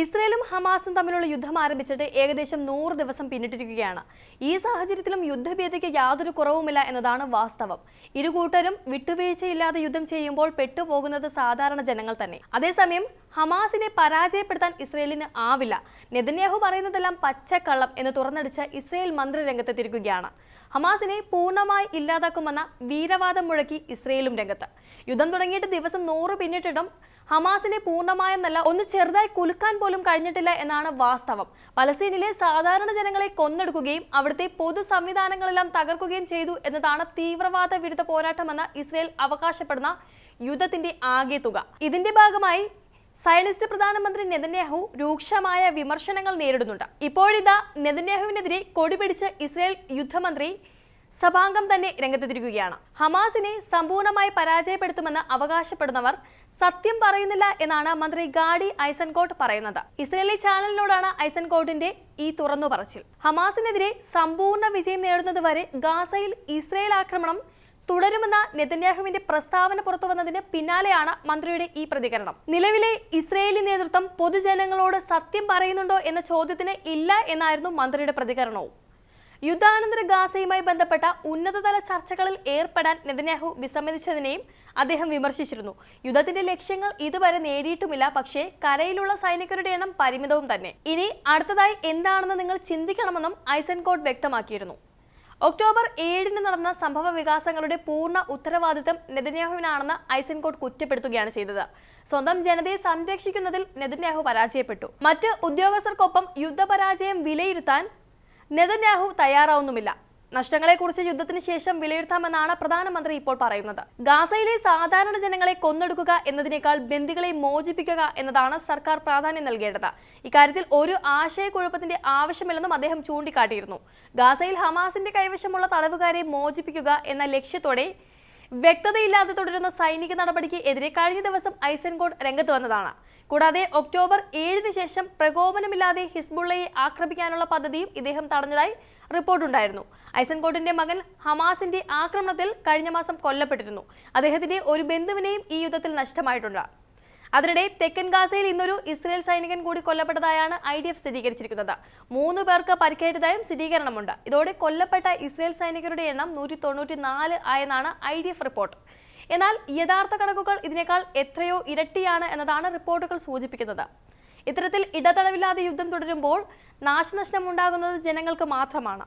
ഇസ്രയേലും ഹമാസും തമ്മിലുള്ള യുദ്ധം ആരംഭിച്ചിട്ട് ഏകദേശം നൂറ് ദിവസം പിന്നിട്ടിരിക്കുകയാണ്. ഈ സാഹചര്യത്തിലും യുദ്ധഭീതിക്ക് യാതൊരു കുറവുമില്ല എന്നതാണ് വാസ്തവം. ഇരു കൂട്ടരും വിട്ടുവീഴ്ചയില്ലാതെ യുദ്ധം ചെയ്യുമ്പോൾ പെട്ടുപോകുന്നത് സാധാരണ ജനങ്ങൾ തന്നെ. അതേസമയം ഹമാസിനെ പരാജയപ്പെടുത്താൻ ഇസ്രയേലിന് ആവില്ല. നെതന്യാഹു പറയുന്നതെല്ലാം പച്ചക്കള്ളം എന്ന് തുറന്നടിച്ച ഇസ്രയേൽ മന്ത്രി രംഗത്തെത്തിയിരിക്കുകയാണ് ഹമാസിനെ പൂർണമായി ഇല്ലാതാക്കുമെന്ന വീരവാദം മുഴക്കി ഇസ്രയേലും രംഗത്ത്. യുദ്ധം തുടങ്ങിയിട്ട് ദിവസം നൂറ് പിന്നിട്ടിട്ടും ഹമാസിനെ പൂർണമായെന്നല്ല ഒന്ന് ചെറുതായി കുലുക്കാൻ പോലും കഴിഞ്ഞിട്ടില്ല എന്നാണ് വാസ്തവം. പലസ്തീനിലെ സാധാരണ ജനങ്ങളെ കൊന്നെടുക്കുകയും അവിടുത്തെ പൊതു സംവിധാനങ്ങളെല്ലാം തകർക്കുകയും ചെയ്തു എന്നതാണ് തീവ്രവാദ വിരുദ്ധ പോരാട്ടമെന്ന് ഇസ്രയേൽ അവകാശപ്പെടുന്ന യുദ്ധത്തിന്റെ ആകെ തുക. ഇതിന്റെ ഭാഗമായി സയനിസ്റ്റ് പ്രധാനമന്ത്രി നെതന്യാഹു രൂക്ഷമായ വിമർശനങ്ങൾ നേരിടുന്നുണ്ട്. ഇപ്പോഴിതാ നെതന്യാഹുവിനെതിരെ കൊടിപിടിച്ച് ഇസ്രയേൽ യുദ്ധമന്ത്രി സഭാംഗം തന്നെ രംഗത്തെത്തിരിക്കുകയാണ് ഹമാസിനെ സമ്പൂർണമായി പരാജയപ്പെടുത്തുമെന്ന് അവകാശപ്പെടുന്നവർ സത്യം പറയുന്നില്ല എന്നാണ് മന്ത്രി ഗാഡി ഐസൻകോട്ട് പറയുന്നത്. ഇസ്രയേലി ചാനലിനോടാണ് ഐസൻകോട്ടിന്റെ ഈ തുറന്നു പറച്ചിൽ ഹമാസിനെതിരെ സമ്പൂർണ വിജയം നേടുന്നതുവരെ ഗാസയിൽ ഇസ്രയേൽ ആക്രമണം തുടരുമെന്ന നെതന്യാഹുവിന്റെ പ്രസ്താവന പുറത്തു വന്നതിന് പിന്നാലെയാണ് മന്ത്രിയുടെ ഈ പ്രതികരണം. നിലവിലെ ഇസ്രയേലി നേതൃത്വം പൊതുജനങ്ങളോട് സത്യം പറയുന്നുണ്ടോ എന്ന ചോദ്യത്തിന് ഇല്ല എന്നായിരുന്നു മന്ത്രിയുടെ പ്രതികരണവും. യുദ്ധാനന്തര ഗാസയുമായി ബന്ധപ്പെട്ട ഉന്നതതല ചർച്ചകളിൽ ഏർപ്പെടാൻ നെതന്യാഹു വിസമ്മതിച്ചതിനെയും അദ്ദേഹം വിമർശിച്ചിരുന്നു. യുദ്ധത്തിന്റെ ലക്ഷ്യങ്ങൾ ഇതുവരെ നേടിയിട്ടുമില്ല പക്ഷേ കരയിലുള്ള സൈനികരുടെ എണ്ണം പരിമിതവും തന്നെ. ഇനി അടുത്തതായി എന്താണെന്ന് നിങ്ങൾ ചിന്തിക്കണമെന്നും ഐസൻകോട്ട് വ്യക്തമാക്കിയിരുന്നു. ഒക്ടോബർ ഏഴിന് നടന്ന സംഭവ വികാസങ്ങളുടെ പൂർണ ഉത്തരവാദിത്തം നെതന്യാഹുവിനാണെന്ന് ഐസൻകോട്ട് കുറ്റപ്പെടുത്തുകയാണ് ചെയ്തത്. സ്വന്തം ജനതയെ സംരക്ഷിക്കുന്നതിൽ നെതന്യാഹു പരാജയപ്പെട്ടു. മറ്റ് ഉദ്യോഗസ്ഥർക്കൊപ്പം യുദ്ധപരാജയം വിലയിരുത്താൻ നെതന്യാഹു തയ്യാറാവുന്നുമില്ല. നഷ്ടങ്ങളെക്കുറിച്ച് യുദ്ധത്തിന് ശേഷം വിലയിരുത്താമെന്നാണ് പ്രധാനമന്ത്രി ഇപ്പോൾ പറയുന്നത്. ഗാസയിലെ സാധാരണ ജനങ്ങളെ കൊന്നെടുക്കുക എന്നതിനേക്കാൾ ബന്ദികളെ മോചിപ്പിക്കുക എന്നതാണ് സർക്കാർ പ്രാധാന്യം നൽകേണ്ടത്. ഇക്കാര്യത്തിൽ ഒരു ആശയക്കുഴപ്പത്തിന്റെ ആവശ്യമില്ലെന്നും അദ്ദേഹം ചൂണ്ടിക്കാട്ടിയിരുന്നു. ഗാസയിൽ ഹമാസിന്റെ കൈവശമുള്ള തടവുകാരെ മോചിപ്പിക്കുക എന്ന ലക്ഷ്യത്തോടെ വ്യക്തതയില്ലാതെ തുടരുന്ന സൈനിക നടപടിക്ക് എതിരെ കഴിഞ്ഞ ദിവസം ഐസൻകോട്ട് രംഗത്ത് വന്നതാണ്. കൂടാതെ ഒക്ടോബർ ഏഴിന് ശേഷം പ്രകോപനമില്ലാതെ ഹിസ്ബുള്ളയെ ആക്രമിക്കാനുള്ള പദ്ധതിയും ഇദ്ദേഹം തടഞ്ഞതായി റിപ്പോർട്ടുണ്ടായിരുന്നു. ഐസൻകോട്ടിന്റെ മകൻ ഹമാസിന്റെ ആക്രമണത്തിൽ കഴിഞ്ഞ മാസം കൊല്ലപ്പെട്ടിരുന്നു. അദ്ദേഹത്തിന്റെ ഒരു ബന്ധുവിനെയും ഈ യുദ്ധത്തിൽ നഷ്ടമായിട്ടുണ്ട്. അതിനിടെ തെക്കൻ ഗാസയിൽ ഇന്നൊരു ഇസ്രയേൽ സൈനികൻ കൂടി കൊല്ലപ്പെട്ടതായാണ് ഐ ഡി എഫ് സ്ഥിരീകരിച്ചിരിക്കുന്നത്. മൂന്ന് പേർക്ക് പരിക്കേറ്റതായും സ്ഥിരീകരണമുണ്ട്. ഇതോടെ കൊല്ലപ്പെട്ട ഇസ്രയേൽ സൈനികരുടെ എണ്ണം നൂറ്റി തൊണ്ണൂറ്റി നാല് ആയെന്നാണ് ഐ ഡി എഫ് റിപ്പോർട്ട്. എന്നാൽ യഥാർത്ഥ കണക്കുകൾ ഇതിനേക്കാൾ എത്രയോ ഇരട്ടിയാണ് എന്നതാണ് റിപ്പോർട്ടുകൾ സൂചിപ്പിക്കുന്നത്. ഇത്തരത്തിൽ ഇടതടവില്ലാതെ യുദ്ധം തുടരുമ്പോൾ നാശനഷ്ടം ഉണ്ടാകുന്നത് ജനങ്ങൾക്ക് മാത്രമാണ്.